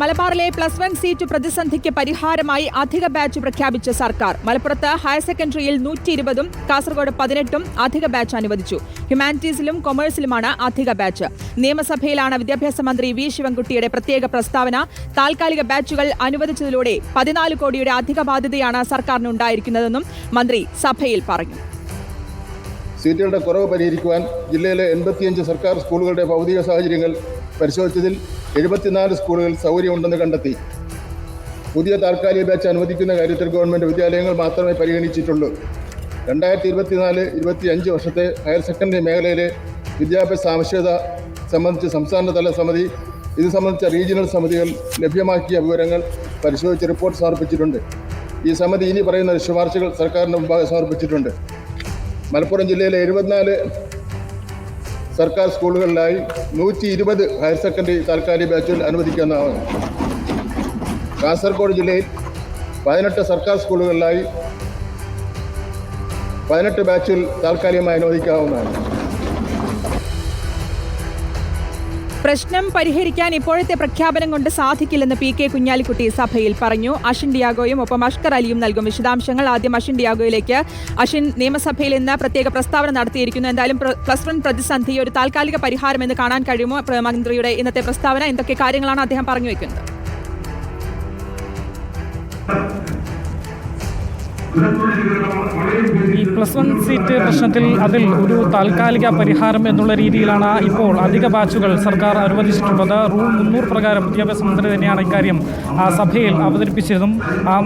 മലബാറിലെ plus one seat പ്രതിസന്ധിക്ക് പരിഹാരമായി അധിക ബാച്ച് പ്രഖ്യാപിച്ച സർക്കാർ. മലപ്പുറത്ത് ഹയർ സെക്കൻഡറിയിൽ നൂറ്റി ഇരുപതും കാസർഗോഡ് പതിനെട്ടും അധിക ബാച്ച് അനുവദിച്ചു. ഹ്യൂമാനിറ്റീസിലും കൊമേഴ്സിലുമാണ് അധിക ബാച്ച്. നിയമസഭയിലാണ് വിദ്യാഭ്യാസ മന്ത്രി വി ശിവൻകുട്ടിയുടെ പ്രത്യേക പ്രസ്താവന. താൽക്കാലിക ബാച്ചുകൾ അനുവദിച്ചതിലൂടെ പതിനാല് കോടിയുടെ അധിക ബാധ്യതയാണ് സർക്കാരിനുണ്ടായിരിക്കുന്നതെന്നും മന്ത്രി സഭയിൽ പറഞ്ഞു. സീറ്റുകളുടെ കുറവ് പരിഹരിക്കുവാൻ ജില്ലയിലെ എൺപത്തിയഞ്ച് സർക്കാർ സ്കൂളുകളുടെ ഭൗതിക സാഹചര്യങ്ങൾ പരിശോധിച്ചതിൽ എഴുപത്തിനാല് സ്കൂളുകൾ സൗകര്യമുണ്ടെന്ന് കണ്ടെത്തി. പുതിയ താൽക്കാലിക ബാച്ച് അനുവദിക്കുന്ന കാര്യത്തിൽ ഗവൺമെന്റ് വിദ്യാലയങ്ങൾ മാത്രമേ പരിഗണിച്ചിട്ടുള്ളൂ. രണ്ടായിരത്തി ഇരുപത്തിനാല് ഇരുപത്തി അഞ്ച് വർഷത്തെ ഹയർ സെക്കൻഡറി മേഖലയിലെ വിദ്യാഭ്യാസ ആവശ്യകത സംബന്ധിച്ച് സംസ്ഥാനതല സമിതി ഇത് സംബന്ധിച്ച റീജിയണൽ സമിതികൾ ലഭ്യമാക്കിയ വിവരങ്ങൾ പരിശോധിച്ച് റിപ്പോർട്ട് സമർപ്പിച്ചിട്ടുണ്ട്. ഈ സമിതി ഇനി പറയുന്ന ശുപാർശകൾ സർക്കാരിന്റെ മുമ്പാകെ സമർപ്പിച്ചിട്ടുണ്ട്. മലപ്പുറം ജില്ലയിലെ എഴുപത്തിനാല് സർക്കാർ സ്കൂളുകളിലായി നൂറ്റി ഇരുപത് ഹയർ സെക്കൻഡറി താൽക്കാലിക ബാച്ചുകൾ അനുവദിക്കുന്നതാണ് കാസർഗോഡ് ജില്ലയിൽ പതിനെട്ട് സർക്കാർ സ്കൂളുകളിലായി പതിനെട്ട് ബാച്ചുകൾ താൽക്കാലികമായി അനുവദിക്കാവുന്നതാണ്. പ്രശ്നം പരിഹരിക്കാൻ ഇപ്പോഴത്തെ പ്രഖ്യാപനം കൊണ്ട് സാധിക്കില്ലെന്ന് പി കെ കുഞ്ഞാലിക്കുട്ടി സഭയിൽ പറഞ്ഞു. അഷിൻ ഡിയാഗോയും ഒപ്പം അഷ്കർ അലിയും നൽകും വിശദാംശങ്ങൾ. ആദ്യം അഷിൻ ഡിയാഗോയിലേക്ക്. അഷിൻ നിയമസഭയിൽ ഇന്ന് പ്രത്യേക പ്രസ്താവന നടത്തിയിരിക്കുന്നു. എന്തായാലും പ്ലസ് വൺ പ്രതിസന്ധി ഒരു താൽക്കാലിക പരിഹാരം എന്ന് കാണാൻ കഴിയുമോ? മന്ത്രിയുടെ ഇന്നത്തെ പ്രസ്താവന? എന്തൊക്കെ കാര്യങ്ങളാണ് അദ്ദേഹം പറഞ്ഞു വെക്കുന്നത്? ഈ പ്ലസ് വൺ സീറ്റ് പ്രശ്നത്തിൽ അതിൽ ഒരു താൽക്കാലിക പരിഹാരം എന്നുള്ള രീതിയിലാണ് ഇപ്പോൾ അധിക ബാച്ചുകൾ സർക്കാർ അനുവദിച്ചിട്ടുള്ളത്. റൂൾ മുന്നൂറ് പ്രകാരം വിദ്യാഭ്യാസ മന്ത്രി തന്നെയാണ് ഇക്കാര്യം സഭയിൽ അവതരിപ്പിച്ചതും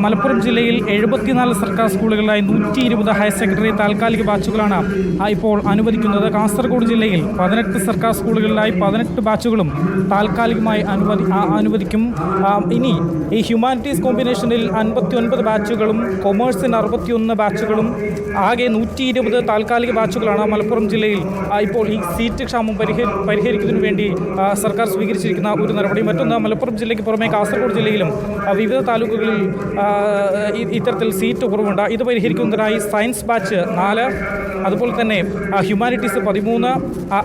മലപ്പുറം ജില്ലയിൽ എഴുപത്തിനാല് സർക്കാർ സ്കൂളുകളിലായി നൂറ്റി ഇരുപത് ഹയർ സെക്കൻഡറി താൽക്കാലിക ബാച്ചുകളാണ് ഇപ്പോൾ അനുവദിക്കുന്നത്. കാസർഗോഡ് ജില്ലയിൽ പതിനെട്ട് സർക്കാർ സ്കൂളുകളിലായി പതിനെട്ട് ബാച്ചുകളും താൽക്കാലികമായി അനുവദി അനുവദിക്കും. ഇനി ഈ ഹ്യൂമാനിറ്റീസ് കോമ്പിനേഷനിൽ അൻപത്തി ഒൻപത് ബാച്ചുകളും കൊമേഴ്സിന് അറുപത്തിയൊന്ന് ബാച്ചുകളും ആകെ നൂറ്റി ഇരുപത് താൽക്കാലിക ബാച്ചുകളാണ് മലപ്പുറം ജില്ലയിൽ ഇപ്പോൾ ഈ സീറ്റ് ക്ഷാമം പരിഹരി പരിഹരിക്കുന്നതിന് വേണ്ടി സർക്കാർ സ്വീകരിച്ചിരിക്കുന്ന ഒരു നടപടി. മറ്റൊന്ന് മലപ്പുറം ജില്ലയ്ക്ക് പുറമെ കാസർഗോഡ് ജില്ലയിലും വിവിധ താലൂക്കുകളിൽ ഇത്തരത്തിൽ സീറ്റ് കുറവുണ്ട്. ഇത് പരിഹരിക്കുന്നതിനായി സയൻസ് ബാച്ച് നാല് അതുപോലെ തന്നെ ഹ്യൂമാനിറ്റീസ് പതിമൂന്ന്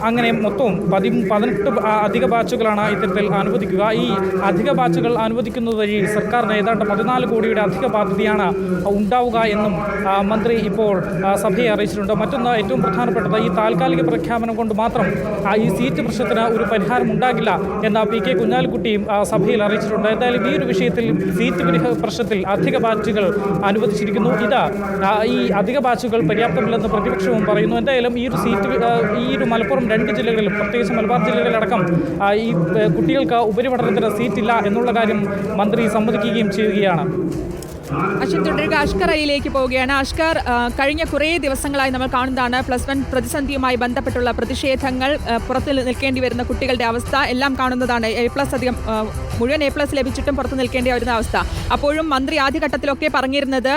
അങ്ങനെ മൊത്തം പതി പതിനെട്ട് അധിക ബാച്ചുകളാണ് ഇത്തരത്തിൽ അനുവദിക്കുക. ഈ അധിക ബാച്ചുകൾ അനുവദിക്കുന്നത് വഴി സർക്കാരിന് ഏതാണ്ട് പതിനാല് കോടിയുടെ അധിക ബാധ്യതയാണ് ഉണ്ടാവുക എന്നും മന്ത്രി ഇപ്പോൾ സഭയെ അറിയിച്ചിട്ടുണ്ട്. മറ്റൊന്ന് ഏറ്റവും പ്രധാനപ്പെട്ടത് ഈ താൽക്കാലിക പ്രഖ്യാപനം കൊണ്ട് മാത്രം ഈ സീറ്റ് പ്രശ്നത്തിന് ഒരു പരിഹാരം ഉണ്ടാകില്ല എന്ന് പി കെ കുഞ്ഞാലിക്കുട്ടിയും സഭയിൽ അറിയിച്ചിട്ടുണ്ട്. എന്തായാലും ഈ ഒരു വിഷയത്തിൽ സീറ്റ് പ്രശ്നത്തിൽ അധിക ബാച്ചുകൾ അനുവദിച്ചിരിക്കുന്നു. ഇത് ഈ അധിക ബാച്ചുകൾ പര്യാപ്തമില്ലെന്ന് പ്രതിപക്ഷവും പറയുന്നു. എന്തായാലും ഈ ഒരു സീറ്റ് ഈ ഒരു മലപ്പുറം രണ്ട് ജില്ലകളിലും പ്രത്യേകിച്ച് മലബാർ ജില്ലകളിലടക്കം ഈ കുട്ടികൾക്ക് ഉപരിപഠനത്തിന് സീറ്റില്ല എന്നുള്ള കാര്യം മന്ത്രി സമ്മതിക്കുകയും ചെയ്യുകയാണ്. അശ്വിൻ തുടരുക. അഷ്കർ അലിയിലേക്ക് പോവുകയാണ്. അഷ്കർ കഴിഞ്ഞ കുറേ ദിവസങ്ങളായി നമ്മൾ കാണുന്നതാണ് പ്ലസ് വൺ പ്രതിസന്ധിയുമായി ബന്ധപ്പെട്ടുള്ള പ്രതിഷേധങ്ങൾ പുറത്ത് നിൽക്കേണ്ടി വരുന്ന കുട്ടികളുടെ അവസ്ഥ എല്ലാം കാണുന്നതാണ്. എ പ്ലസ് അധികം മുഴുവൻ എ പ്ലസ് ലഭിച്ചിട്ടും പുറത്ത് നിൽക്കേണ്ടി വരുന്ന അവസ്ഥ. അപ്പോഴും മന്ത്രി ആദ്യഘട്ടത്തിലൊക്കെ പറഞ്ഞിരുന്നത്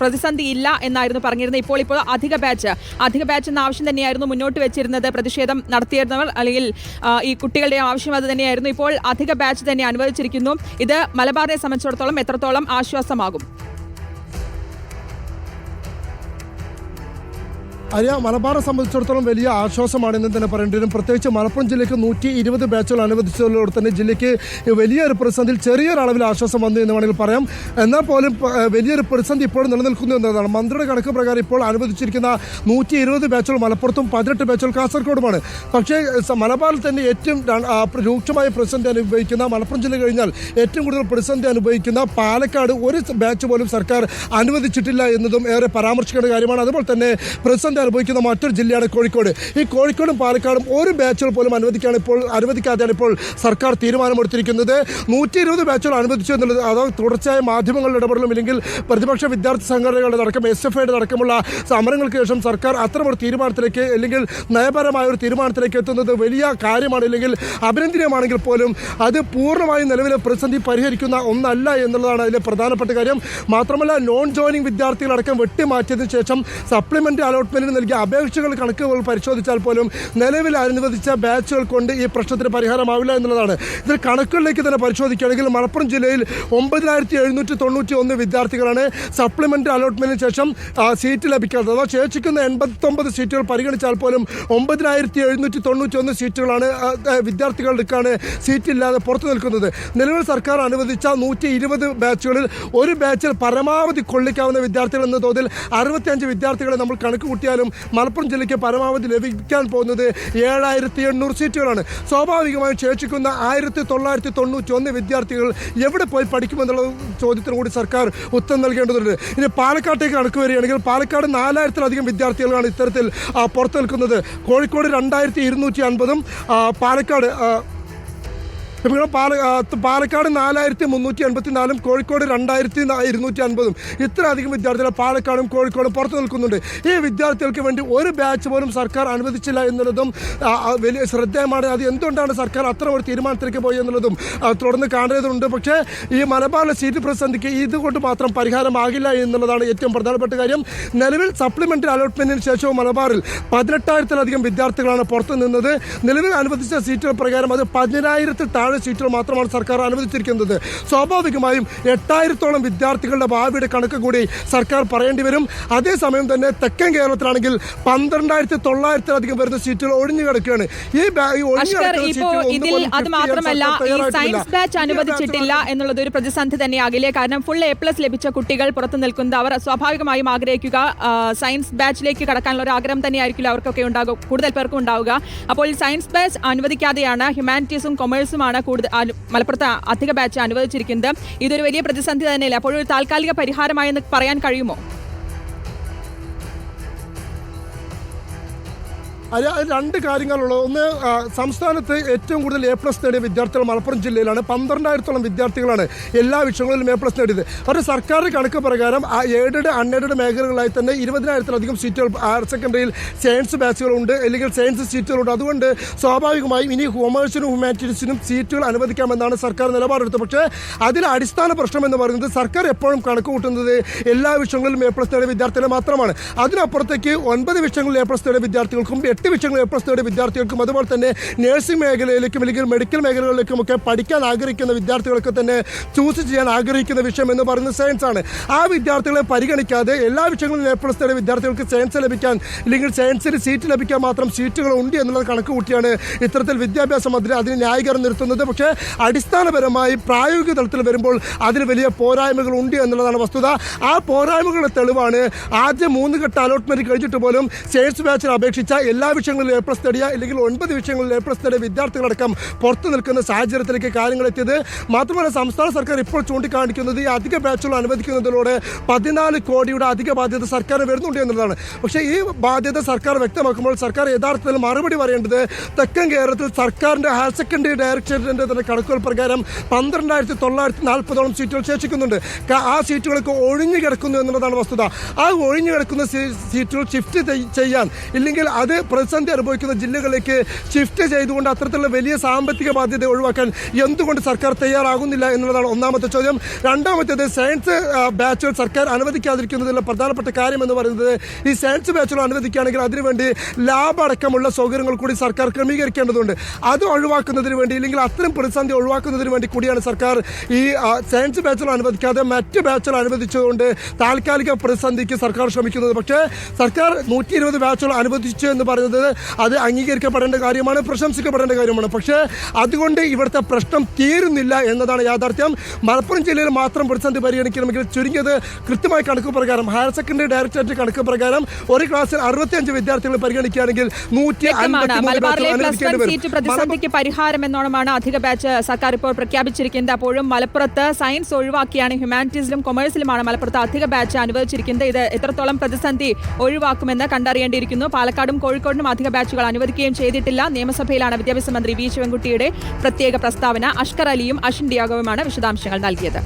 പ്രതിസന്ധി ഇല്ല എന്നായിരുന്നു പറഞ്ഞിരുന്നത്. ഇപ്പോൾ ഇപ്പോൾ അധിക ബാച്ച് അധിക ബാച്ച് എന്ന ആവശ്യം തന്നെയായിരുന്നു മുന്നോട്ട് വെച്ചിരുന്നത്. പ്രതിഷേധം നടത്തിയിരുന്നവർ അല്ലെങ്കിൽ ഈ കുട്ടികളുടെ ആവശ്യം അത് തന്നെയായിരുന്നു. ഇപ്പോൾ അധിക ബാച്ച് തന്നെ അനുവദിച്ചിരിക്കുന്നു. ഇത് മലബാറിനെ സംബന്ധിച്ചിടത്തോളം എത്രത്തോളം ആശ്വാസമാകും? അറിയ മലബാറെ സംബന്ധിച്ചിടത്തോളം വലിയ ആശ്വാസമാണ് എന്ന് തന്നെ പറയേണ്ടി വരും. പ്രത്യേകിച്ച് മലപ്പുറം ജില്ലയ്ക്ക് നൂറ്റി ഇരുപത് ബാച്ചുകൾ അനുവദിച്ചതോടെ തന്നെ ജില്ലയ്ക്ക് വലിയൊരു പ്രതിസന്ധിയിൽ ചെറിയൊരു അളവിൽ ആശ്വാസം വന്നു എന്ന് വേണമെങ്കിൽ പറയാം. എന്നാൽ പോലും വലിയൊരു പ്രതിസന്ധി ഇപ്പോഴും നിലനിൽക്കുന്നു എന്നതാണ്. മന്ത്രിയുടെ കണക്ക് പ്രകാരം ഇപ്പോൾ അനുവദിച്ചിരിക്കുന്ന നൂറ്റി ഇരുപത് ബാച്ചുകൾ മലപ്പുറത്തും പതിനെട്ട് ബാച്ചുകൾ കാസർഗോഡുമാണ്. പക്ഷേ മലബാറിൽ തന്നെ ഏറ്റവും രൂക്ഷമായ പ്രതിസന്ധി അനുഭവിക്കുന്ന മലപ്പുറം ജില്ല കഴിഞ്ഞാൽ ഏറ്റവും കൂടുതൽ പ്രതിസന്ധി അനുഭവിക്കുന്ന പാലക്കാട് ഒരു ബാച്ച് പോലും സർക്കാർ അനുവദിച്ചിട്ടില്ല എന്നതും ഏറെ പരാമർശിക്കേണ്ട കാര്യമാണ്. അതുപോലെ തന്നെ പ്രതിസന്ധി അനുഭവിക്കുന്ന മറ്റൊരു ജില്ലയാണ് കോഴിക്കോട്. ഈ കോഴിക്കോടും പാലക്കാടും ഒരു ബാച്ചുകൾ പോലും അനുവദിക്കാണ് ഇപ്പോൾ അനുവദിക്കാതെയാണ് ഇപ്പോൾ സർക്കാർ തീരുമാനമെടുത്തിരിക്കുന്നത്. നൂറ്റി ഇരുപത് ബാച്ചുകൾ അനുവദിച്ചു എന്നുള്ളത് അതോ തുടർച്ചയായ മാധ്യമങ്ങളുടെ ഇടപെടലും ഇല്ലെങ്കിൽ പ്രതിപക്ഷ വിദ്യാർത്ഥി സംഘടനകളുടെ അടക്കം എസ് എഫ് ഐയുടെ അടക്കമുള്ള സമരങ്ങൾക്ക് ശേഷം സർക്കാർ അത്തരമൊരു തീരുമാനത്തിലേക്ക് അല്ലെങ്കിൽ നയപരമായ ഒരു തീരുമാനത്തിലേക്ക് എത്തുന്നത് വലിയ കാര്യമാണ്. ഇല്ലെങ്കിൽ അഭിനന്ദനീയമാണെങ്കിൽ പോലും അത് പൂർണമായും നിലവിലെ പ്രതിസന്ധി പരിഹരിക്കുന്ന ഒന്നല്ല എന്നുള്ളതാണ് അതിലെ പ്രധാനപ്പെട്ട കാര്യം. മാത്രമല്ല നോൺ ജോയിനിങ് വിദ്യാർത്ഥികളടക്കം വെട്ടിമാറ്റിയതിനു ശേഷം സപ്ലിമെന്ററി അലോട്ട്മെന്റ് സർക്കാരിന് നൽകിയ അപേക്ഷകൾ കണക്കുകൾ പരിശോധിച്ചാൽ പോലും നിലവിൽ അനുവദിച്ച ബാച്ചുകൾ കൊണ്ട് ഈ പ്രശ്നത്തിന് പരിഹാരമാവില്ല എന്നുള്ളതാണ്. ഇതിൽ കണക്കുകളിലേക്ക് തന്നെ പരിശോധിക്കുകയാണെങ്കിൽ മലപ്പുറം ജില്ലയിൽ ഒമ്പതിനായിരത്തി എഴുന്നൂറ്റി തൊണ്ണൂറ്റി ഒന്ന് വിദ്യാർത്ഥികളാണ് സപ്ലിമെന്ററി അലോട്ട്മെന്റിന് ശേഷം സീറ്റ് ലഭിക്കാത്തത്. അഥവാ ശേഷിക്കുന്ന എൺപത്തൊമ്പത് സീറ്റുകൾ പരിഗണിച്ചാൽ പോലും ഒമ്പതിനായിരത്തി എഴുന്നൂറ്റി തൊണ്ണൂറ്റി ഒന്ന് സീറ്റുകളാണ് വിദ്യാർത്ഥികളുടെക്കാണ് സീറ്റ് ഇല്ലാതെ പുറത്തു നിൽക്കുന്നത്. നിലവിൽ സർക്കാർ അനുവദിച്ച നൂറ്റി ഇരുപത് ബാച്ചുകളിൽ ഒരു ബാച്ചിൽ പരമാവധി കൊള്ളിക്കാവുന്ന വിദ്യാർത്ഥികൾ എന്ന തോതിൽ അറുപത്തിയഞ്ച് വിദ്യാർത്ഥികളെ നമ്മൾ കണക്ക് കൂട്ടിയാലും മലപ്പുറം ജില്ലയ്ക്ക് പരമാവധി ലഭിക്കാൻ പോകുന്നത് ഏഴായിരത്തി എണ്ണൂറ് സീറ്റുകളാണ്. സ്വാഭാവികമായും ശേഷിക്കുന്ന ആയിരത്തി തൊള്ളായിരത്തി തൊണ്ണൂറ്റി ഒന്ന് വിദ്യാർത്ഥികൾ എവിടെ പോയി പഠിക്കുമെന്നുള്ള ചോദ്യത്തിന് കൂടി സർക്കാർ ഉത്തരം നൽകേണ്ടതുണ്ട്. ഇനി പാലക്കാട്ടേക്ക് കണക്ക് വരികയാണെങ്കിൽ പാലക്കാട് നാലായിരത്തിലധികം വിദ്യാർത്ഥികളാണ് ഇത്തരത്തിൽ പുറത്തു നിൽക്കുന്നത്. കോഴിക്കോട് രണ്ടായിരത്തി ഇരുന്നൂറ്റി അൻപതും പാലക്കാട് ഇവിടെ പാലക്കാട് നാലായിരത്തി മുന്നൂറ്റി എൺപത്തി നാലും കോഴിക്കോട് രണ്ടായിരത്തി ഇരുന്നൂറ്റി അൻപതും ഇത്രയധികം വിദ്യാർത്ഥികൾ പാലക്കാടും കോഴിക്കോടും പുറത്തു നിൽക്കുന്നുണ്ട്. ഈ വിദ്യാർത്ഥികൾക്ക് വേണ്ടി ഒരു ബാച്ച് പോലും സർക്കാർ അനുവദിച്ചില്ല എന്നുള്ളതും വലിയ ശ്രദ്ധേയമാണ്. അത് എന്തുകൊണ്ടാണ് സർക്കാർ അത്ര ഒരു തീരുമാനത്തിലേക്ക് പോയി എന്നുള്ളതും തുടർന്ന് കാണേണ്ടതുണ്ട്. പക്ഷേ ഈ മലബാറിലെ സീറ്റ് പ്രതിസന്ധിക്ക് ഇതുകൊണ്ട് മാത്രം പരിഹാരമാകില്ല എന്നുള്ളതാണ് ഏറ്റവും പ്രധാനപ്പെട്ട കാര്യം. നിലവിൽ സപ്ലിമെന്ററി അലോട്ട്മെന്റിന് ശേഷവും മലബാറിൽ പതിനെട്ടായിരത്തിലധികം വിദ്യാർത്ഥികളാണ് പുറത്തു നിന്നത്. നിലവിൽ അനുവദിച്ച സീറ്റുകൾ പ്രകാരം അത് പതിനായിരത്തിൽ താഴെ സീറ്റുകൾ മാത്രമാണ് സർക്കാർ അനുവദിച്ചിരിക്കുന്നത്. സ്വാഭാവികമായും എട്ടായിരത്തോളം വിദ്യാർത്ഥികളുടെ ഭാവിയുടെ കണക്ക് കൂടി സർക്കാർ പറയേണ്ടി വരും. അതേസമയം തന്നെ തെക്കൻ കേരളത്തിലാണെങ്കിൽ പന്ത്രണ്ടായിരത്തി തൊള്ളായിരത്തിലധികം വരുന്ന സീറ്റുകൾ ഒഴിഞ്ഞു കിടക്കുകയാണ്. ഈ ഇതിൽ അത് മാത്രമല്ല ഈ സയൻസ് ബാച്ച് അനുവദിച്ചിട്ടില്ല എന്നുള്ളത് ഒരു പ്രതിസന്ധി തന്നെയാകില്ലേ. കാരണം ഫുൾ എ പ്ലസ് ലഭിച്ച കുട്ടികൾ പുറത്തു നിൽക്കുന്നത് അവർ സ്വാഭാവികമായും ആഗ്രഹിക്കുക. സയൻസ് ബാച്ചിലേക്ക് കടക്കാനുള്ള ഒരു ആഗ്രഹം തന്നെയായിരിക്കില്ല അവർക്കൊക്കെ ഉണ്ടാകും. കൂടുതൽ പേർക്കും ഉണ്ടാവുക. അപ്പോൾ സയൻസ് ബാച്ച് അനുവദിക്കാതെയാണ് ഹ്യൂമാനിറ്റീസും കൊമേഴ്സുമാണ് കൂടുതൽ അനു- മലപ്പുറത്ത് അധിക ബാച്ച് അനുവദിച്ചിരിക്കുന്നത്. ഇതൊരു വലിയ പ്രതിസന്ധി തന്നെയല്ലേ? അപ്പോൾ ഒരു താൽക്കാലിക പരിഹാരമായെന്ന് പറയാൻ കഴിയുമോ? അത് അത് രണ്ട് കാര്യങ്ങളുള്ളത്. ഒന്ന് സംസ്ഥാനത്ത് ഏറ്റവും കൂടുതൽ എ പ്ലസ് നേടിയ വിദ്യാർത്ഥികൾ മലപ്പുറം ജില്ലയിലാണ്. പന്ത്രണ്ടായിരത്തോളം വിദ്യാർത്ഥികളാണ് എല്ലാ വിഷയങ്ങളിലും എ പ്ലസ് നേടിയത്. അവരുടെ സർക്കാർ കണക്ക് പ്രകാരം ആ എയ്ഡഡ് അൺഎയ്ഡഡ് മേഖലകളായി തന്നെ ഇരുപതിനായിരത്തിലധികം സീറ്റുകൾ ഹയർ സെക്കൻഡറിയിൽ സയൻസ് ബാച്ചുകളുണ്ട് അല്ലെങ്കിൽ സയൻസ് സീറ്റുകളുണ്ട് അതുകൊണ്ട് സ്വാഭാവികമായും ഇനി കൊമേഴ്സിനും ഹ്യൂമാനിറ്റീസിനും സീറ്റുകൾ അനുവദിക്കാമെന്നാണ് സർക്കാർ നിലപാടെടുത്തത്. പക്ഷേ അതിൽ അടിസ്ഥാന പ്രശ്നം എന്ന് പറയുന്നത് സർക്കാർ എപ്പോഴും കണക്ക് കൂട്ടുന്നത് എല്ലാ വിഷയങ്ങളിലും എ പ്ലസ് നേടിയ വിദ്യാർത്ഥികളെ മാത്രമാണ്. അതിനപ്പുറത്തേക്ക് ഒൻപത് വിഷയങ്ങളിൽ എ പ്ലസ് നേടിയ വിദ്യാർത്ഥികൾക്കും എട്ട് വിഷയങ്ങളിൽ എ പ്ലസ് നേടിയ വിദ്യാർത്ഥികൾക്കും അതുപോലെ തന്നെ നഴ്സിംഗ് മേഖലയിലേക്കും അല്ലെങ്കിൽ മെഡിക്കൽ മേഖലകളിലേക്കും ഒക്കെ പഠിക്കാൻ ആഗ്രഹിക്കുന്ന വിദ്യാർത്ഥികൾക്ക് തന്നെ ചൂസ് ചെയ്യാൻ ആഗ്രഹിക്കുന്ന വിഷയം എന്ന് പറയുന്നത് സയൻസ് ആണ്. ആ വിദ്യാർത്ഥികളെ പരിഗണിക്കാതെ എല്ലാ വിഷയങ്ങളിലും എ പ്ലസ് നേടിയ വിദ്യാർത്ഥികൾക്ക് സയൻസ് ലഭിക്കാൻ അല്ലെങ്കിൽ സയൻസിൽ സീറ്റ് ലഭിക്കാൻ മാത്രം സീറ്റുകൾ ഉണ്ട് എന്നുള്ളത് കണക്ക് കൂട്ടിയാണ് ഇത്തരത്തിൽ വിദ്യാഭ്യാസ മന്ത്രി അതിന് ന്യായീകരണം നിർത്തുന്നത്. പക്ഷേ അടിസ്ഥാനപരമായി പ്രായോഗിക തലത്തിൽ വരുമ്പോൾ അതിന് വലിയ പോരായ്മകൾ ഉണ്ട് എന്നുള്ളതാണ് വസ്തുത. ആ പോരായ്മകളുടെ തെളിവാണ് ആദ്യം മൂന്ന് ഘട്ട അലോട്ട്മെന്റ് കഴിഞ്ഞിട്ട് പോലും സയൻസ് ബാച്ചിന് അപേക്ഷിച്ച എല്ലാ വിഷയങ്ങളിലും എ പ്ലസ് നേടിയ അല്ലെങ്കിൽ ഒൻപത് വിഷയങ്ങളിൽ എ പ്ലസ് നേടിയ വിദ്യാർത്ഥികളടക്കം പുറത്തു നിൽക്കുന്ന സാഹചര്യത്തിലേക്ക് കാര്യങ്ങൾ എത്തിയത്. മാത്രമല്ല സംസ്ഥാന സർക്കാർ ഇപ്പോൾ ചൂണ്ടിക്കാണിക്കുന്നത് ഈ അധിക ബാച്ചുകൾ അനുവദിക്കുന്നതിലൂടെ പതിനാല് കോടിയുടെ അധിക ബാധ്യത സർക്കാർ വരുന്നുണ്ട് എന്നുള്ളതാണ്. പക്ഷേ ഈ ബാധ്യത സർക്കാർ വ്യക്തമാക്കുമ്പോൾ സർക്കാർ യഥാർത്ഥത്തിൽ മറുപടി പറയേണ്ടത് തെക്കൻ കേരളത്തിൽ സർക്കാരിന്റെ ഹയർ സെക്കൻഡറി ഡയറക്ടറേറ്റിന്റെ തന്നെ കണക്കുകൾ പ്രകാരം പന്ത്രണ്ടായിരത്തി തൊള്ളായിരത്തി നാൽപ്പതോളം സീറ്റുകൾ ശേഷിക്കുന്നുണ്ട് ആ സീറ്റുകൾക്ക് ഒഴിഞ്ഞു കിടക്കുന്നു എന്നുള്ളതാണ് വസ്തുത. ആ ഒഴിഞ്ഞു കിടക്കുന്ന സീറ്റുകൾ ഷിഫ്റ്റ് ചെയ്യാൻ ഇല്ലെങ്കിൽ അത് പ്രതിസന്ധി അനുഭവിക്കുന്ന ജില്ലകളിലേക്ക് ഷിഫ്റ്റ് ചെയ്തുകൊണ്ട് അത്തരത്തിലുള്ള വലിയ സാമ്പത്തിക ബാധ്യത ഒഴിവാക്കാൻ എന്തുകൊണ്ട് സർക്കാർ തയ്യാറാകുന്നില്ല എന്നുള്ളതാണ് ഒന്നാമത്തെ ചോദ്യം. രണ്ടാമത്തേത് സയൻസ് ബാച്ചുകൾ സർക്കാർ അനുവദിക്കാതിരിക്കുന്നതിലുള്ള പ്രധാനപ്പെട്ട കാര്യം എന്ന് പറയുന്നത് ഈ സയൻസ് ബാച്ചുകൾ അനുവദിക്കുകയാണെങ്കിൽ അതിനുവേണ്ടി ലാബ് അടക്കമുള്ള സൗകര്യങ്ങൾ കൂടി സർക്കാർ ക്രമീകരിക്കേണ്ടതുണ്ട്. അത് ഒഴിവാക്കുന്നതിന് വേണ്ടി ഇല്ലെങ്കിൽ അത്തരം പ്രതിസന്ധി ഒഴിവാക്കുന്നതിന് വേണ്ടി കൂടിയാണ് സർക്കാർ ഈ സയൻസ് ബാച്ചുകൾ അനുവദിക്കാതെ മറ്റ് ബാച്ചുകൾ അനുവദിച്ചതുകൊണ്ട് താൽക്കാലിക പ്രതിസന്ധിക്ക് സർക്കാർ ശ്രമിക്കുന്നത്. പക്ഷേ സർക്കാർ നൂറ്റി ഇരുപത് ബാച്ചുകൾ അനുവദിച്ചു എന്ന് പറയുന്നത് അത് അംഗീകരിക്കപ്പെടേണ്ട കാര്യമാണ് പ്രശംസിക്കപ്പെടേണ്ട കാര്യമാണ്. പക്ഷേ അതുകൊണ്ട് ഇവിടുത്തെ പ്രശ്നം തീരുന്നില്ല എന്നതാണ് യാഥാർത്ഥ്യം. മലപ്പുറം ജില്ലയിൽ മാത്രം പ്രതിസന്ധി പരിഗണിക്കണമെങ്കിൽ ചുരുങ്ങിയത് കൃത്യമായ കണക്ക് പ്രകാരം ഹയർ സെക്കൻഡറി ഡയറക്ടറേറ്റ് കണക്ക് പ്രകാരം ഒരു ക്ലാസ്സിൽ അറുപത്തിയഞ്ച് വിദ്യാർത്ഥികൾ പരിഗണിക്കുകയാണെങ്കിൽ നൂറ്റി സീറ്റ് പ്രതിസന്ധിക്ക് പരിഹാരം എന്നോണമാണ് അധിക ബാച്ച് സർക്കാർ ഇപ്പോൾ പ്രഖ്യാപിച്ചിരിക്കുന്നത്. അപ്പോഴും മലപ്പുറത്ത് സയൻസ് ഒഴിവാക്കിയാണ് ഹ്യൂമാനിറ്റീസിലും കൊമേഴ്സിലുമാണ് മലപ്പുറത്ത് അധിക ബാച്ച് അനുവദിച്ചിരിക്കുന്നത്. ഇത് എത്രത്തോളം പ്രതിസന്ധി ഒഴിവാക്കുമെന്ന് കണ്ടറിയേണ്ടിയിരിക്കുന്നു. പാലക്കാടും കോഴിക്കോടിനും അധിക ബാച്ചുകൾ അനുവദിക്കുകയും ചെയ്തിട്ടില്ല. നിയമസഭയിലാണ് വിദ്യാഭ്യാസ മന്ത്രി വി ശിവൻകുട്ടിയുടെ പ്രത്യേക പ്രസ്താവന. അഷ്കർ അലിയും അഷിൻ ഡിയാഗോവുമാണ് വിശദാംശങ്ങൾ നൽകിയത്.